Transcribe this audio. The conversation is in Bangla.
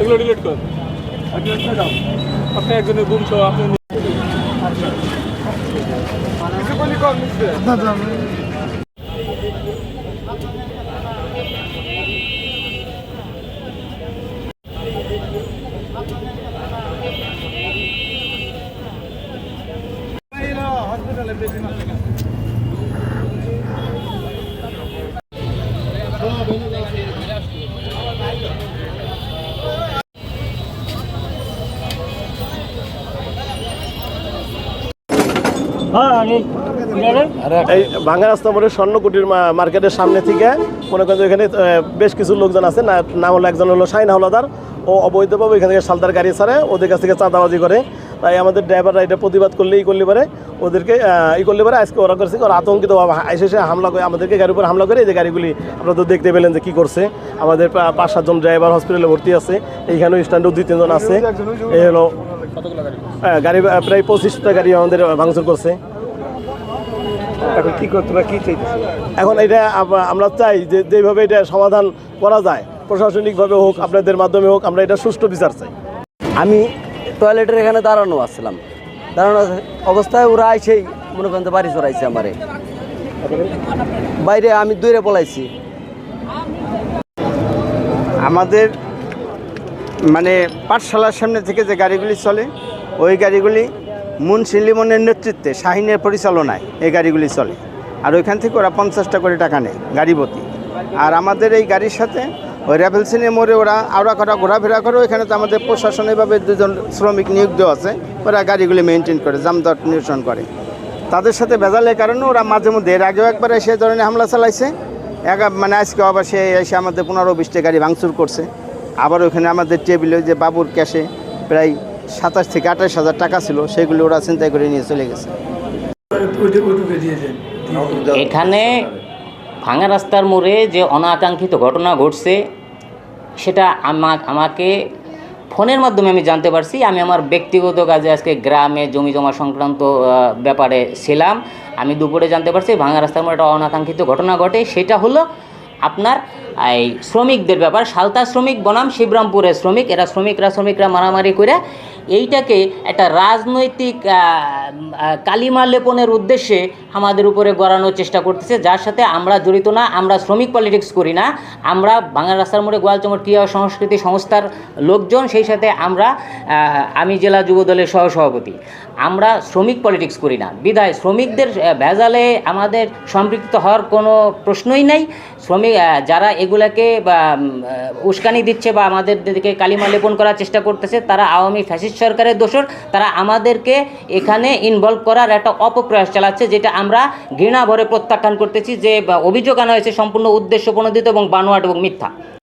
এগুলো ডিলিট কর। আপনি একজনের গুম সহ আপনি কিছু বলি কর মিশবে এই ভাঙ্গা রাস্তা মোড়ে স্বর্ণকুটির মার্কেটের সামনে থেকে মনে করেন এখানে বেশ কিছু লোকজন আছে। নাম হলো, একজন হলো শাহিন হাওলাদার। ও অবৈধভাবে এখান থেকে সালদার গাড়ি ছাড়ে, ওদের কাছ থেকে চাঁদাবাজি করে। তাই আমাদের ড্রাইভাররা এটা প্রতিবাদ করলে ই করলে পারে ওদেরকে ই করলে পারে। আজকে ওরা করছে ওরা আতঙ্কিত এসে এসে হামলা করে আমাদেরকে গাড়ির উপর হামলা করে এই যে গাড়িগুলি আপনারা তো দেখতে পেলেন যে কী করছে। আমাদের পাঁচ সাতজন ড্রাইভার হসপিটালে ভর্তি আছে এইখানেও স্ট্যান্ডেও দুই তিনজন আছে। এই হলো হ্যাঁ, গাড়ি প্রায় পঁচিশটা গাড়ি আমাদের ভাঙচুর করছে। এখন কি তোমরা কি চাইতেছো? এখন এটা আমরা চাই যে যেভাবে এটা সমাধান করা যায় প্রশাসনিকভাবে হোক আপনাদের মাধ্যমে হোক আমরা এটা সুষ্ঠু বিচার চাই। আমি টয়লেটের এখানে দাঁড়ানো আসছিলাম দাঁড়ানো অবস্থায় ওরা আইসেই মনে করেন বাড়ি চড়াইছে আমারে। বাইরে আমি দূরে পলাইছি। আমাদের মানে পাঠশালার সামনে থেকে যে গাড়িগুলি চলে, ওই গাড়িগুলি মুন্সি লিমনের নেতৃত্বে, শাহিনের পরিচালনায় এই গাড়িগুলি চলে। আর ওইখান থেকে ওরা পঞ্চাশটা করে টাকা নেয় গাড়ি প্রতি আর আমাদের এই গাড়ির সাথে ওই র্যাভেলসিনে মোড়ে ওরা আওড়া করা ঘোরাফেরা করে ওইখানে তো আমাদের প্রশাসনিকভাবে দুজন শ্রমিক নিয়োগ দেওয়া আছে ওরা গাড়িগুলি মেনটেন করে জামদট নিরসন করে। তাদের সাথে ভেজালের কারণে ওরা মাঝে মধ্যে এর আগেও একবার এসে ধরনের হামলা চালাইছে। এক মানে আজকে আবার সে এসে আমাদের পনেরো বিশটা গাড়ি ভাঙচুর করছে। আবার ওখানে আমাদের টেবিলে যে বাবুর ক্যাশে প্রায় সাতাশ থেকে আঠাশ হাজার টাকা ছিল সেগুলো ওরা চিন্তায় করে নিয়ে চলে গেছে। এখানে ভাঙা রাস্তার মোড়ে যে অনাকাঙ্ক্ষিত ঘটনা ঘটছে, সেটা আমা- আমাকে ফোনের মাধ্যমে আমি জানতে পারছি। আমি আমার ব্যক্তিগত কাজে আজকে গ্রামে জমি জমা সংক্রান্ত ব্যাপারে ছিলাম। আমি দুপুরে জানতে পারছি ভাঙা রাস্তার মোড়ে একটা অনাকাঙ্ক্ষিত ঘটনা ঘটে। সেটা হলো আপনার এই শ্রমিকদের ব্যাপার। সালতা শ্রমিক, বনাম শিবরামপুরের শ্রমিক। এরা শ্রমিকরা শ্রমিকরা মারামারি করে এইটাকে একটা রাজনৈতিক কালিমা লেপনের উদ্দেশ্যে আমাদের উপরে গড়ানোর চেষ্টা করতেছে। যার সাথে আমরা জড়িত না, আমরা শ্রমিক পলিটিক্স করি না। আমরা বাংলা রাস্তার মোড়ে গোয়ালচমর ক্রিয়া সংস্কৃতি সংস্থার লোকজন। সেই সাথে আমরা আমি জেলা যুব দলের সহসভাপতি। আমরা শ্রমিক পলিটিক্স করি না। বিদায় শ্রমিকদের ভেজালে আমাদের সম্পৃক্ত হওয়ার কোনো প্রশ্নই নাই। শ্রমিক যারা এগুলাকে বা উস্কানি দিচ্ছে বা আমাদের দিকে কালিমা লেপন করার চেষ্টা করতেছে, তারা আওয়ামী ফ্যাসিস্ট সরকারের দোষর, তারা আমাদেরকে এখানে ইনভলভ করার একটা অপপ্রয়াস চালাচ্ছে, যেটা আমরা ঘৃণা ভরে প্রত্যাখ্যান করতেছি যে অভিযোগ আনা হয়েছে সম্পূর্ণ উদ্দেশ্য প্রণোদিত এবং বানোয়াট এবং মিথ্যা।